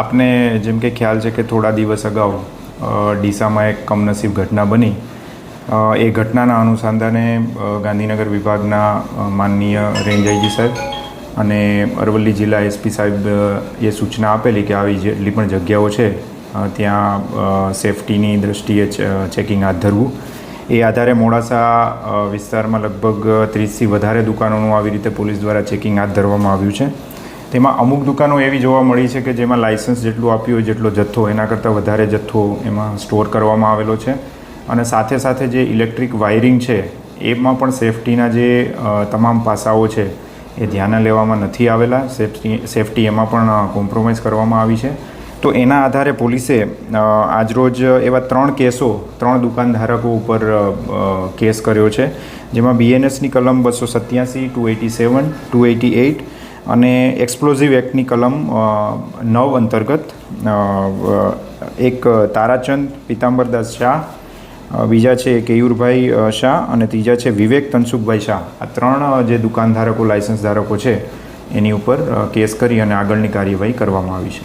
આપને જેમ કે ખ્યાલ છે કે થોડા દિવસ અગાઉ ડીસામાં એક કમનસીબ ઘટના બની. એ ઘટનાના અનુસંધાને ગાંધીનગર વિભાગના માનનીય રેન્જ આઈજી સાહેબ અને અરવલ્લી જિલ્લા એસપી સાહેબ એ સૂચના આપેલી કે આવી જેટલી પણ જગ્યાઓ છે ત્યાં સેફટીની દ્રષ્ટિએ ચેકિંગ હાથ ધરવું. એ આધારે મોડાસા વિસ્તારમાં લગભગ ત્રીસથી વધારે દુકાનોનું આવી રીતે પોલીસ દ્વારા ચેકિંગ હાથ ધરવામાં આવ્યું છે. તેમાં અમુક દુકાનો એવી જોવા મળી છે કે જેમાં લાઇસન્સ જેટલું આપ્યું હોય જેટલો જથ્થો, એના કરતાં વધારે જથ્થો એમાં સ્ટોર કરવામાં આવેલો છે. અને સાથે સાથે જે ઇલેક્ટ્રિક વાયરિંગ છે, એમાં પણ સેફટીના જે તમામ પાસાઓ છે, એ ધ્યાને લેવામાં નથી આવેલા. સેફટી સેફટી એમાં પણ કોમ્પ્રોમાઇઝ કરવામાં આવી છે. તો એના આધારે પોલીસે આજરોજ એવા ત્રણ કેસો, ત્રણ દુકાનધારકો ઉપર કેસ કર્યો છે. જેમાં બીએનએસની કલમ બસો સત્યાસી two eighty seven two eighty eight અને એક્સપ્લોઝિવ એક્ટની કલમ નવ અંતર્ગત એક તારાચંદ પિતાંબરદાસ શાહ બીજા છે કેયુરભાઈ શાહ અને ત્રીજા છે વિવેક તનસુખભાઈ શાહ. આ ત્રણ જે દુકાનધારકો લાયસન્સ ધારકો છે, એની ઉપર કેસ કરી અને આગળની કાર્યવાહી કરવામાં આવી છે.